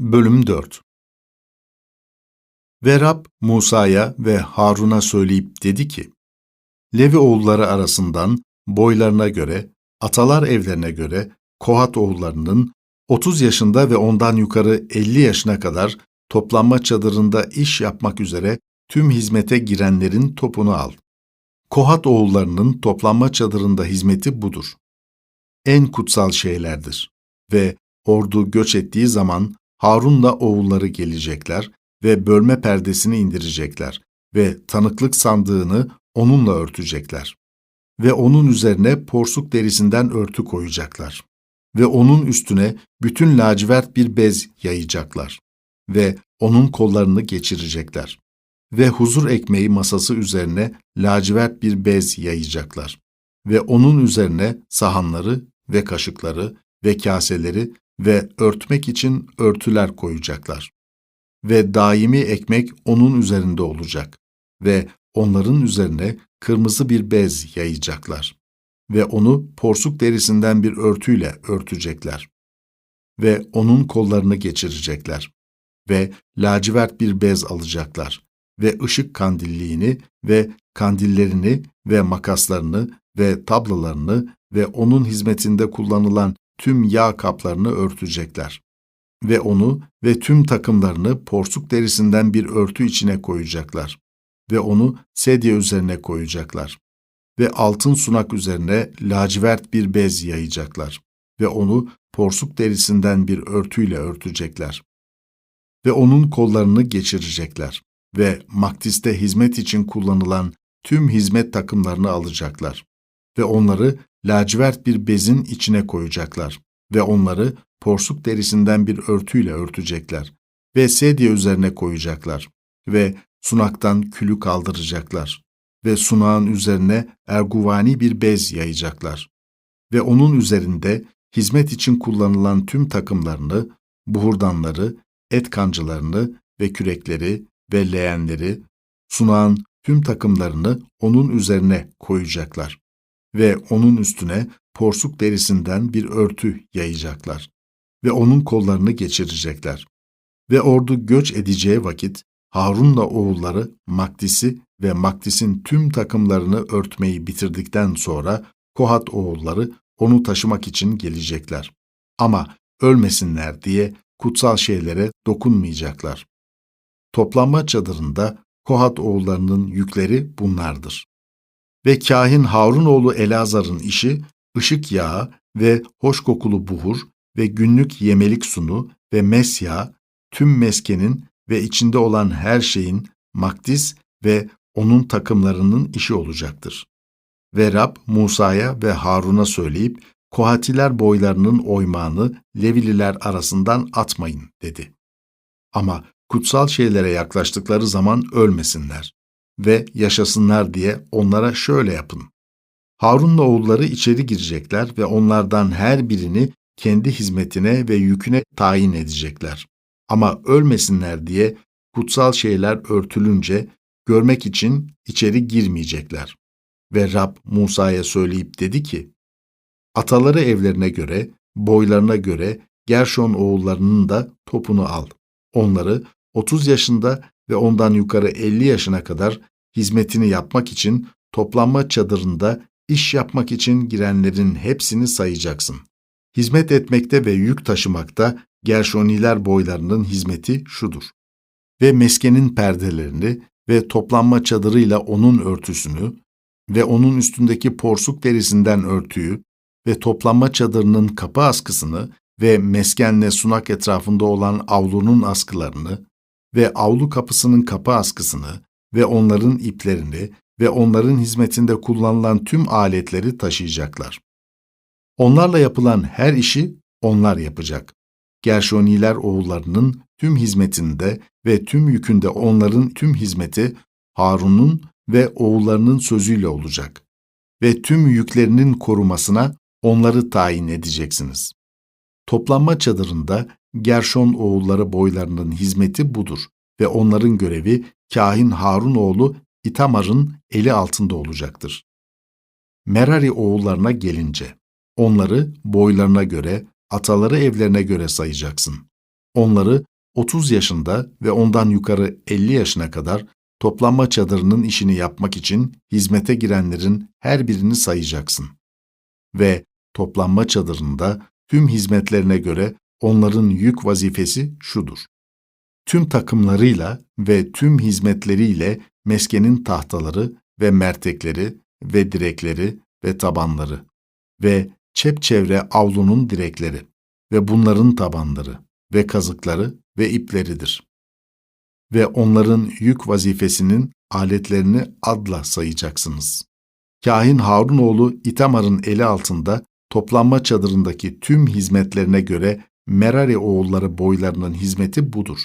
Bölüm 4 Ve Rab Musa'ya ve Harun'a söyleyip dedi ki, Levi oğulları arasından boylarına göre, atalar evlerine göre Kohat oğullarının 30 yaşında ve ondan yukarı 50 yaşına kadar toplanma çadırında iş yapmak üzere tüm hizmete girenlerin topunu al. Kohat oğullarının toplanma çadırında hizmeti budur. En kutsal şeylerdir ve ordu göç ettiği zaman Harun'la oğulları gelecekler ve bölme perdesini indirecekler ve tanıklık sandığını onunla örtecekler. Ve onun üzerine porsuk derisinden örtü koyacaklar. Ve onun üstüne bütün lacivert bir bez yayacaklar. Ve onun kollarını geçirecekler. Ve huzur ekmeği masası üzerine lacivert bir bez yayacaklar. Ve onun üzerine sahanları ve kaşıkları ve kaseleri ve örtmek için örtüler koyacaklar. Ve daimi ekmek onun üzerinde olacak ve onların üzerine kırmızı bir bez yayacaklar ve onu porsuk derisinden bir örtüyle örtecekler ve onun kollarını geçirecekler ve lacivert bir bez alacaklar ve ışık kandilliğini ve kandillerini ve makaslarını ve tablalarını ve onun hizmetinde kullanılan tüm yağ kaplarını örtecekler. Ve onu ve tüm takımlarını porsuk derisinden bir örtü içine koyacaklar. Ve onu sedye üzerine koyacaklar. Ve altın sunak üzerine lacivert bir bez yayacaklar. Ve onu porsuk derisinden bir örtüyle örtecekler. Ve onun kollarını geçirecekler. Ve maktiste hizmet için kullanılan tüm hizmet takımlarını alacaklar. Ve onları lacivert bir bezin içine koyacaklar ve onları porsuk derisinden bir örtüyle örtecekler ve sedye üzerine koyacaklar ve sunaktan külü kaldıracaklar ve sunağın üzerine erguvani bir bez yayacaklar ve onun üzerinde hizmet için kullanılan tüm takımlarını, buhurdanları, et kancılarını ve kürekleri ve leğenleri, sunağın tüm takımlarını onun üzerine koyacaklar ve onun üstüne porsuk derisinden bir örtü yayacaklar ve onun kollarını geçirecekler. Ve ordu göç edeceği vakit Harun'la oğulları Makdis'i ve Makdis'in tüm takımlarını örtmeyi bitirdikten sonra Kohat oğulları onu taşımak için gelecekler. Ama ölmesinler diye kutsal şeylere dokunmayacaklar. Toplanma çadırında Kohat oğullarının yükleri bunlardır. Ve kahin Harunoğlu Elazar'ın işi ışık yağı ve hoş kokulu buhur ve günlük yemelik sunu ve mes yağı, tüm meskenin ve içinde olan her şeyin makdis ve onun takımlarının işi olacaktır. Ve Rab Musa'ya ve Harun'a söyleyip, Kohatiler boylarının oymağını Levililer arasından atmayın dedi. Ama kutsal şeylere yaklaştıkları zaman ölmesinler ve yaşasınlar diye onlara şöyle yapın. Harun'la oğulları içeri girecekler ve onlardan her birini kendi hizmetine ve yüküne tayin edecekler. Ama ölmesinler diye kutsal şeyler örtülünce görmek için içeri girmeyecekler. Ve Rab Musa'ya söyleyip dedi ki, Ataları evlerine göre, boylarına göre Gerşon oğullarının da topunu al. Onları 30 yaşında ve ondan yukarı 50 yaşına kadar hizmetini yapmak için toplanma çadırında iş yapmak için girenlerin hepsini sayacaksın. Hizmet etmekte ve yük taşımakta Gerşoniler boylarının hizmeti şudur. Ve meskenin perdelerini ve toplanma çadırıyla onun örtüsünü ve onun üstündeki porsuk derisinden örtüyü ve toplanma çadırının kapı askısını ve meskenle sunak etrafında olan avlunun askılarını ve avlu kapısının kapı askısını ve onların iplerini ve onların hizmetinde kullanılan tüm aletleri taşıyacaklar. Onlarla yapılan her işi onlar yapacak. Gerşoniler oğullarının tüm hizmetinde ve tüm yükünde onların tüm hizmeti Harun'un ve oğullarının sözüyle olacak. Ve tüm yüklerinin korumasına onları tayin edeceksiniz. Toplanma çadırında Gerşon oğulları boylarının hizmeti budur ve onların görevi kahin Harun oğlu İtamar'ın eli altında olacaktır. Merari oğullarına gelince, onları boylarına göre, ataları evlerine göre sayacaksın. onları 30 yaşında ve ondan yukarı 50 yaşına kadar toplanma çadırının işini yapmak için hizmete girenlerin her birini sayacaksın. Ve toplanma çadırında tüm hizmetlerine göre onların yük vazifesi şudur. Tüm takımlarıyla ve tüm hizmetleriyle meskenin tahtaları ve mertekleri ve direkleri ve tabanları ve çepçevre avlunun direkleri ve bunların tabanları ve kazıkları ve ipleridir. Ve onların yük vazifesinin aletlerini adla sayacaksınız. Kahin Harun oğlu İtamar'ın eli altında toplanma çadırındaki tüm hizmetlerine göre Merari oğulları boylarının hizmeti budur.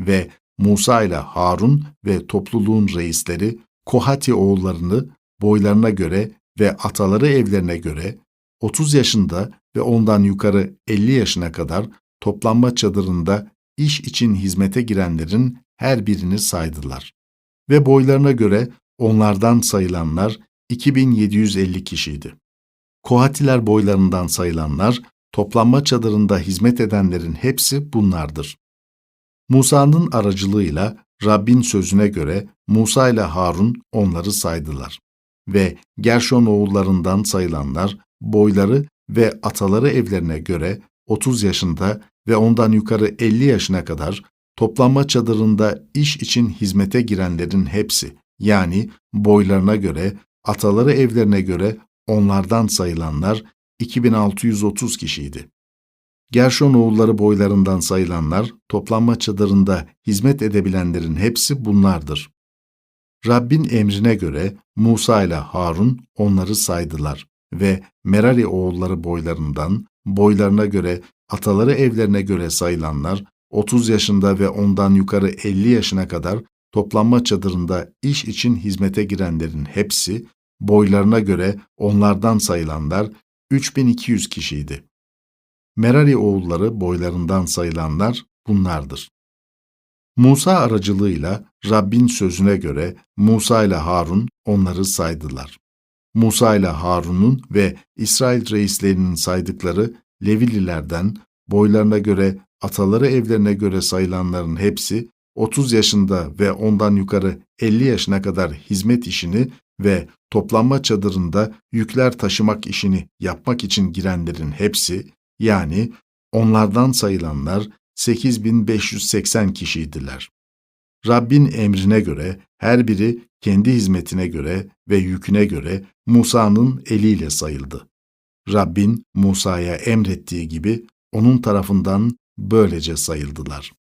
Ve Musa ile Harun ve topluluğun reisleri Kohati oğullarını boylarına göre ve ataları evlerine göre 30 yaşında ve ondan yukarı 50 yaşına kadar toplanma çadırında iş için hizmete girenlerin her birini saydılar. Ve boylarına göre onlardan sayılanlar 2750 kişiydi. Kohatiler boylarından sayılanlar, toplanma çadırında hizmet edenlerin hepsi bunlardır. Musa'nın aracılığıyla Rabbin sözüne göre Musa ile Harun onları saydılar. Ve Gerşon oğullarından sayılanlar boyları ve ataları evlerine göre 30 yaşında ve ondan yukarı 50 yaşına kadar toplanma çadırında iş için hizmete girenlerin hepsi yani boylarına göre, ataları evlerine göre onlardan sayılanlar 2630 kişiydi. Gerşon oğulları boylarından sayılanlar toplanma çadırında hizmet edebilenlerin hepsi bunlardır. Rabbin emrine göre Musa ile Harun onları saydılar ve Merari oğulları boylarından, boylarına göre, ataları evlerine göre sayılanlar, 30 yaşında ve ondan yukarı 50 yaşına kadar toplanma çadırında iş için hizmete girenlerin hepsi, boylarına göre onlardan sayılanlar 3200 kişiydi. Merari oğulları boylarından sayılanlar bunlardır. Musa aracılığıyla Rabbin sözüne göre Musa ile Harun onları saydılar. Musa ile Harun'un ve İsrail reislerinin saydıkları Levililerden boylarına göre ataları evlerine göre sayılanların hepsi 30 yaşında ve ondan yukarı 50 yaşına kadar hizmet işini ve toplanma çadırında yükler taşımak işini yapmak için girenlerin hepsi yani onlardan sayılanlar 8580 kişiydiler. Rabbin emrine göre her biri kendi hizmetine göre ve yüküne göre Musa'nın eliyle sayıldı. Rabbin Musa'ya emrettiği gibi onun tarafından böylece sayıldılar.